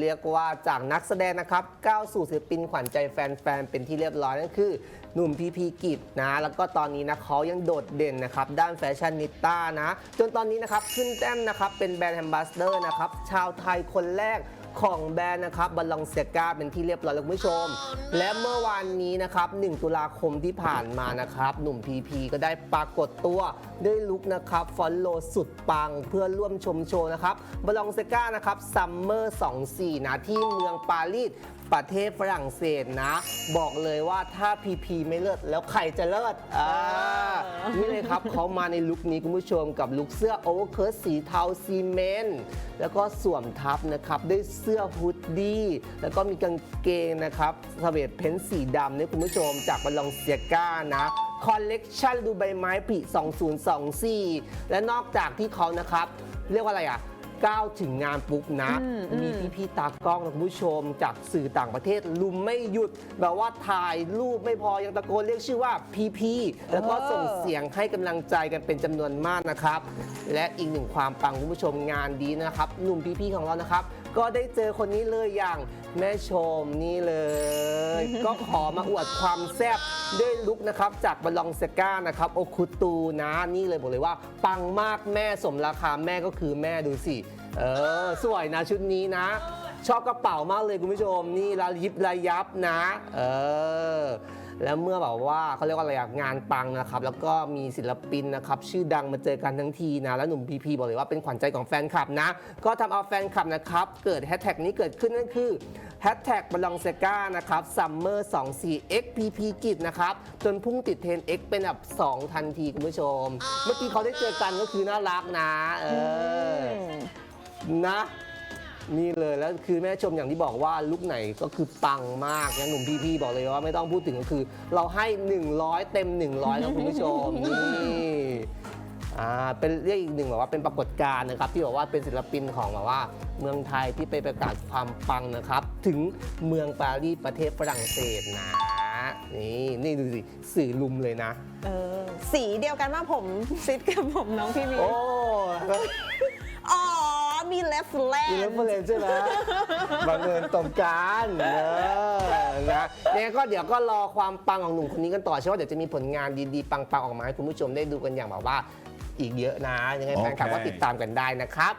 เรียกว่าจากนักแสดงนะครับก้าวสู่ศิลปินขวัญใจแฟนๆ เป็นที่เรียบร้อยนั่นคือ หนุ่มพีพีกิจนะ แล้วก็ตอนนี้นะเขายังโดดเด่นนะครับด้านแฟชั่นนิต้านะ จนตอนนี้นะครับขึ้นแต้มนะครับเป็นแบรนด์แอมบาสเดอร์นะครับชาวไทยคนแรก ของแบรนด์นะครับบัลลองเซียกาเป็นที่เรียบร้อยแล้วคุณผู้ชม และเมื่อวานนี้นะครับ 1 ตุลาคมที่ผ่านมานะครับ หนุ่มพีพีก็ได้ปรากฏตัวด้วยลุคนะครับฟอนโลสุดปังเพื่อร่วมชมโชว์นะครับบัลลองเซกานะครับซัมเมอร์24 นะ ที่เมืองปารีสประเทศฝรั่งเศสนะ บอกเลยว่าถ้าพีพีไม่เลิศแล้วใครจะเลิศอ่านี่เลยครับ เขามาในลุคนี้คุณผู้ชมกับลุคเสื้อโอเวอร์เคิร์ตสีเทาซีเมนต์แล้วก็สวมทับนะครับด้วยเสื้อฮูดดี้แล้วก็มีกางเกงนะครับสเวตเพ้นท์สีดำเนี่ยคุณผู้ชมจากบัลลองเซียก้านะคอลเลกชันดูใบไม้ผลิ2024 และนอกจากที่เขานะครับ เรียกว่าอะไรอะก้าวถึงงานปุ๊บนะ มีพี่ๆตากล้องนะคุณผู้ชม จากสื่อต่างประเทศลุมไม่หยุด แบบว่าถ่ายรูปไม่พอ ยังตะโกนเรียกชื่อว่าพีพีแล้วก็ส่งเสียงให้กำลังใจกันเป็นจำนวนมากนะครับ และอีกหนึ่งความปังคุณผู้ชมงานดีนะครับ หนุ่มพีพีของเรานะครับ ก็ได้เจอคนนี้เลยอย่างแม่ชมนี่เลย ก็ขอมาอวดความแซ่บด้วยลุคนะครับ จากบอลลองเซก้านะครับโอคุตูนะนี่เลยบอกเลยว่า ปังมากแม่สมราคาแม่ก็คือแม่ดูสิเออสวยนะชุดนี้นะ ชอบกระเป๋ามากเลยคุณผู้ชมนี่ระยิบระยับนะ เออ แล้วเมื่อแบบว่าเขาเรียกว่าอะไรอะงานปังนะครับ แล้วก็มีศิลปินนะครับชื่อดังมาเจอกันทั้งทีนะ แล้วหนุ่มพีพีบอกเลยว่าเป็นขวัญใจของแฟนคลับนะ ก็ทำเอาแฟนคลับนะครับ เกิดแฮชแท็กนี้เกิดขึ้นนั่นคือแฮชแท็กบอลลองเซกานะครับซัมเมอร์24 xpp กิจนะครับ จนพุ่งติดเทรน X เป็นอันดับ 2 ทันทีคุณผู้ชม เมื่อกี้เขาได้เจอกันก็คือน่ารักนะ เออ นะ นี่เลยแล้วคือแม่ชมอย่างที่บอกว่าลุกไหนก็คือปังมากอย่างหนุ่มพี่ๆบอกเลยว่าไม่ต้องพูดถึงก็คือ เราให้ 100 เต็ม 100แล้วคุณผู้ชมนี่อ่าเป็นเรียกอีกหนึ่งแบบว่าเป็นปรากฏการณ์นะครับที่บอกว่าเป็นศิลปินของแบบว่า เมืองไทยที่ไปประกาศความปังนะครับ ถึงเมืองปารีสประเทศฝรั่งเศสนะนี่นี่ดูสิสื่อลุมเลยนะ เออสีเดียวกันว่าผมซิดกับผมน้องพี่มีโอ้ อ๋อมีเลฟแลมีนเรฟเฟรนใช่ไหมบังเอิญตรงกันเออนะเนี่ยก็เดี๋ยวก็รอความปังของหนุ่มคนนี้กันต่อเชื่อว่าเดี๋ยวจะมีผลงานดีๆ ปังๆ ออกมาให้คุณผู้ชมได้ดูกันอย่างแบบว่าอีกเยอะนะ ยังไงแฟนคลับโอเคก็ติดตามกันได้นะครับ